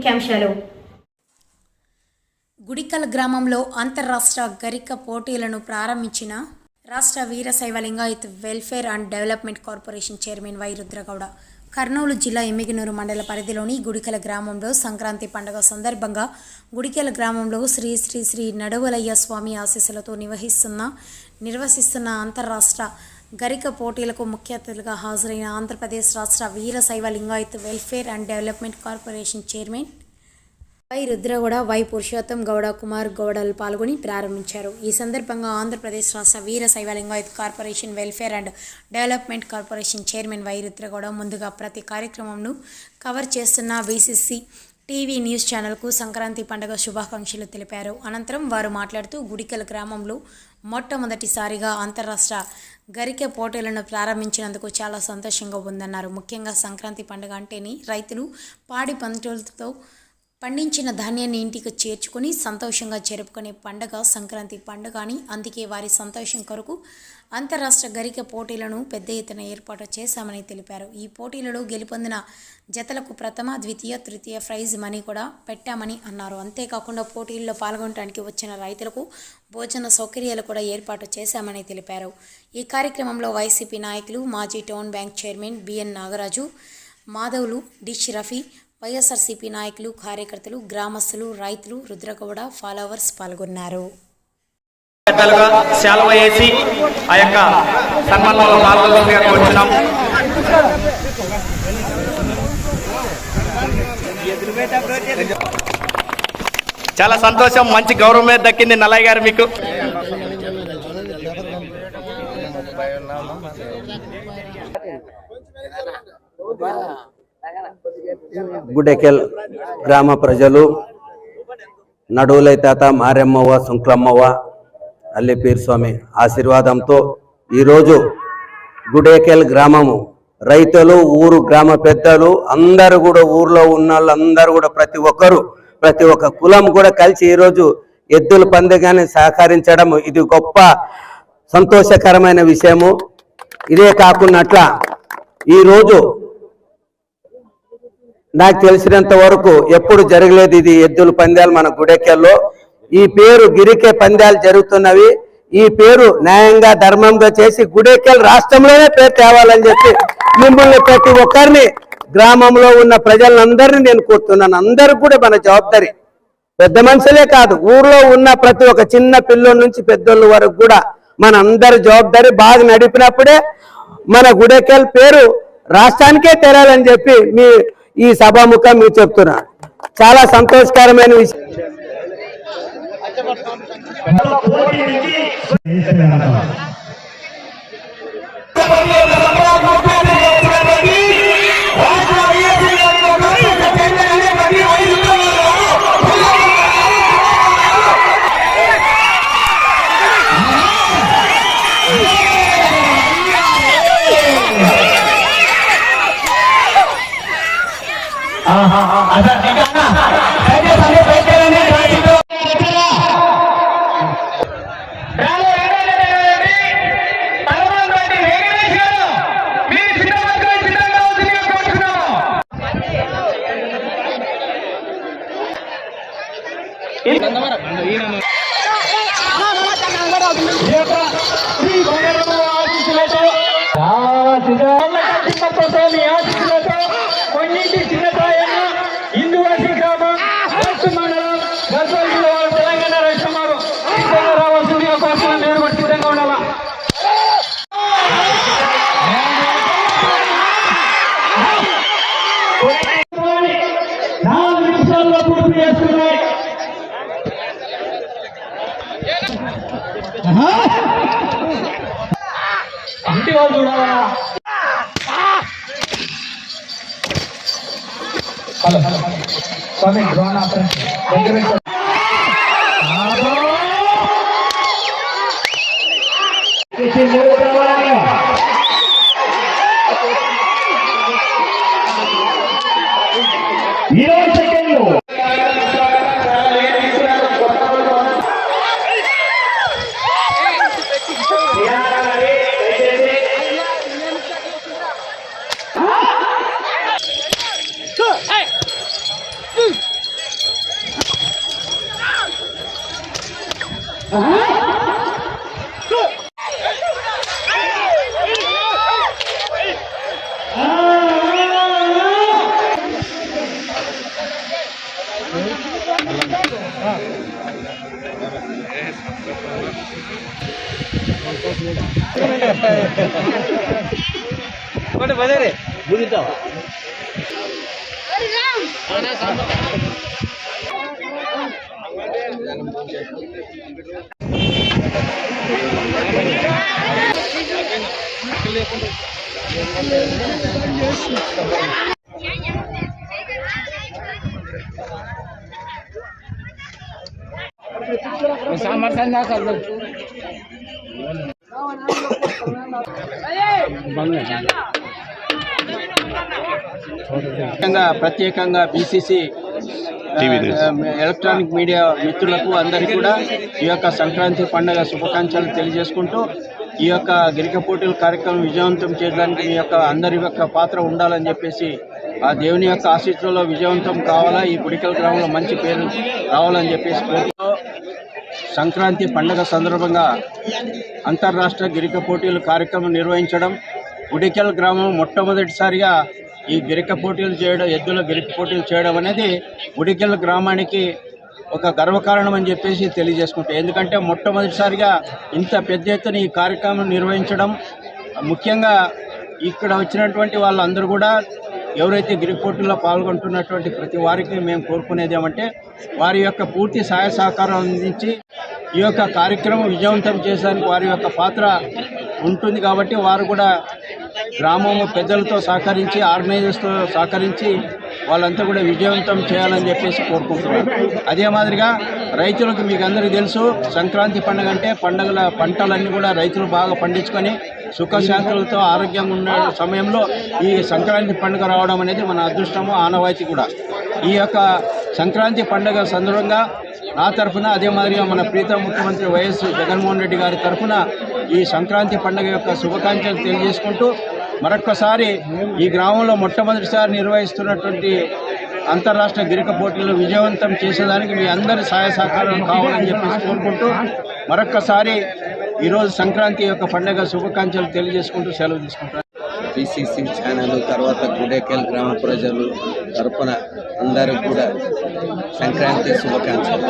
ముఖ్యాంశాలు. గుడికల్ గ్రామంలో అంతర్రాష్ట్ర గరిక పోటీలను ప్రారంభించిన రాష్ట్ర Veerashaiva Lingayat welfare and development corporation chairman Y Rudragouda Kurnool జిల్లా ఎమ్మిగినూరు మండల పరిధిలోని గుడికల గ్రామంలో సంక్రాంతి పండుగ సందర్భంగా గుడికల గ్రామంలో శ్రీ శ్రీ శ్రీ నడువలయ్య స్వామి ఆశీస్సులతో నిర్వహిస్తున్న నిర్వహిస్తున్న అంతర్రాష్ట్ర గరిక పోటీలకు ముఖ్య అతిథులుగా హాజరైన ఆంధ్రప్రదేశ్ రాష్ట్ర Veera Shaiva Lingayat welfare and development corporation chairman Y Rudragowda Y Purushottam Gowda Kumar గౌడలు పాల్గొని ప్రారంభించారు. ఈ సందర్భంగా ఆంధ్రప్రదేశ్ రాష్ట్ర Veera Shaiva Lingayat corporation welfare and development corporation chairman Y Rudragowda ముందుగా ప్రతి కార్యక్రమంను కవర్ చేస్తున్న బీసీసీ టీవీ న్యూస్ ఛానల్కు సంక్రాంతి పండుగ శుభాకాంక్షలు తెలిపారు. అనంతరం వారు మాట్లాడుతూ గుడికల్ గ్రామంలో మొట్టమొదటిసారిగా అంతర్రాష్ట్ర గరికె పోటీలను ప్రారంభించినందుకు చాలా సంతోషంగా ఉందన్నారు. ముఖ్యంగా సంక్రాంతి పండుగ అంటేనే రైతులు పాడి పంటలతో పండించిన ధాన్యాన్ని ఇంటికి చేర్చుకొని సంతోషంగా జరుపుకునే పండగ సంక్రాంతి పండుగ అని అందుకే వారి సంతోషం కొరకు అంతరాష్ట్ర గరిక పోటీలను పెద్ద ఎత్తున ఏర్పాటు చేశామని తెలిపారు. ఈ పోటీలలో గెలుపొందిన జతలకు ప్రథమ ద్వితీయ తృతీయ ప్రైజ్ మనీ కూడా పెట్టామని అన్నారు. అంతేకాకుండా పోటీల్లో పాల్గొనడానికి వచ్చిన రైతులకు భోజన సౌకర్యాలు కూడా ఏర్పాటు చేశామని తెలిపారు. ఈ కార్యక్రమంలో వైసీపీ నాయకులు మాజీ town bank chairman BN Nagaraju Madhavulu dish Rafi YSRCP నాయకులు కార్యకర్తలు గ్రామస్తులు రైతులు రుద్రగౌడ ఫాలోవర్స్ పాల్గొన్నారు. వేసి ఆ యొక్క సన్మానంలో చాలా సంతోషం మంచి గౌరవం మీద దక్కింది నల్లయ్య గారు మీకు. గుడెకెల్ గ్రామ ప్రజలు నడువులై తాత మారెమ్మవ్వ సుంక్లమ్మవ్వ అల్లిపీరుస్వామి ఆశీర్వాదంతో ఈరోజు గుడేకెల్ గ్రామము. రైతులు ఊరు గ్రామ పెద్దలు అందరూ కూడా ఊర్లో ఉన్న వాళ్ళందరూ కూడా ప్రతి ఒక్కరు ప్రతి ఒక్క కులం కూడా కలిసి ఈరోజు ఎద్దుల పందెగాన్ని సహకరించడం ఇది గొప్ప సంతోషకరమైన విషయము. ఇదే కాకున్నట్ల ఈరోజు నాకు తెలిసినంత వరకు ఎప్పుడు జరగలేదు ఇది ఎద్దుల పందాలు మన గుడెక్కల్లో ఈ పేరు గిరికే పందాలు జరుగుతున్నవి. ఈ పేరు న్యాయంగా ధర్మంగా చేసి గుడెక్కల్ రాష్ట్రంలోనే పేరు తేవాలని చెప్పి మిమ్మల్ని ప్రతి ఒక్కరిని గ్రామంలో ఉన్న ప్రజలందరినీ నేను కోరుతున్నాను. అందరూ కూడా మన జవాబారి పెద్ద మనుషులే కాదు ఊర్లో ఉన్న ప్రతి ఒక్క చిన్న పిల్లోడి నుంచి పెద్దోళ్ళ వరకు కూడా మన అందరి జవాబారి బాగా నడిపినప్పుడే మన గుడెకెల్ పేరు రాష్ట్రానికే తెరాలని చెప్పి మీ ఈ సభాముఖం మీరు చెప్తున్నా చాలా సంతోషకరమైన విషయం. ಸೋನಿಯಾ ઘંટી વાળ જોડાવા હલો હલો સ્વામી ડ્રોન આપણે હા. કોને બધા રે ભૂલી જાવ અરે રામ! આના સામે ముఖ్యంగా ప్రత్యేకంగా బీసీసీ ఎలక్ట్రానిక్ మీడియా మిత్రులకు అందరికీ కూడా ఈ యొక్క సంక్రాంతి పండుగ శుభాకాంక్షలు తెలియజేసుకుంటూ ఈ యొక్క గిరిక పోటీల కార్యక్రమం విజయవంతం చేయడానికి మీ యొక్క అందరి యొక్క పాత్ర ఉండాలని చెప్పేసి ఆ దేవుని యొక్క ఆశీస్సులలో విజయవంతం కావాలా ఈ గుడికల్ గ్రామంలో మంచి పేరు రావాలని చెప్పేసి కోరుతూ సంక్రాంతి పండుగ సందర్భంగా అంతర్రాష్ట్ర గిరిక పోటీలు కార్యక్రమం నిర్వహించడం గుడికెల్ గ్రామం మొట్టమొదటిసారిగా ఈ గిరిక పోటీలు చేయడం ఎద్దుల గిరిక పోటీలు చేయడం అనేది ఉడికెళ్ళ గ్రామానికి ఒక గర్వకారణం అని చెప్పేసి తెలియజేసుకుంటాం. ఎందుకంటే మొట్టమొదటిసారిగా ఇంత పెద్ద ఎత్తున ఈ కార్యక్రమం నిర్వహించడం ముఖ్యంగా ఇక్కడ వచ్చినటువంటి వాళ్ళందరూ కూడా ఎవరైతే గిరి పోటీల్లో పాల్గొంటున్నటువంటి ప్రతి వారికి మేము కోరుకునేది ఏమంటే వారి యొక్క పూర్తి సహాయ సహకారం అందించి ఈ యొక్క కార్యక్రమం విజయవంతం చేసేదానికి వారి యొక్క పాత్ర ఉంటుంది కాబట్టి వారు కూడా గ్రామము పెద్దలతో సహకరించి ఆర్గనైజర్స్తో సహకరించి వాళ్ళంతా కూడా విజయవంతం చేయాలని చెప్పేసి కోరుకుంటున్నారు అదే మాదిరిగా రైతులకు మీకు అందరికీ తెలుసు సంక్రాంతి పండుగ అంటే పండుగల పంటలన్నీ కూడా రైతులు బాగా పండించుకొని సుఖశాంతులతో ఆరోగ్యంగా ఉన్న సమయంలో ఈ సంక్రాంతి పండుగ రావడం అనేది మన అదృష్టము ఆనవాయితీ కూడా. ఈ యొక్క సంక్రాంతి పండుగ సందర్భంగా నా తరఫున అదే మాదిరిగా మన ప్రీత ముఖ్యమంత్రి వైఎస్ జగన్మోహన్ రెడ్డి గారి తరఫున ఈ సంక్రాంతి పండుగ యొక్క శుభాకాంక్షలు తెలియజేసుకుంటూ మరొక్కసారి ఈ గ్రామంలో మొట్టమొదటిసారి నిర్వహిస్తున్నటువంటి అంతర్రాష్ట్ర గిరిక పోటీలు విజయవంతం చేసేదానికి మీ అందరి సహాయ సహకారం కావాలని చెప్పేసి కోరుకుంటూ మరొక్కసారి ఈరోజు సంక్రాంతి యొక్క పండుగ శుభాకాంక్షలు తెలియజేసుకుంటూ సెలవు తీసుకుంటాను. పిసిసి ఛానల్ తర్వాత గుడేకల్ గ్రామ ప్రజలు తరపున అందరూ కూడా సంక్రాంతి శుభాకాంక్షలు.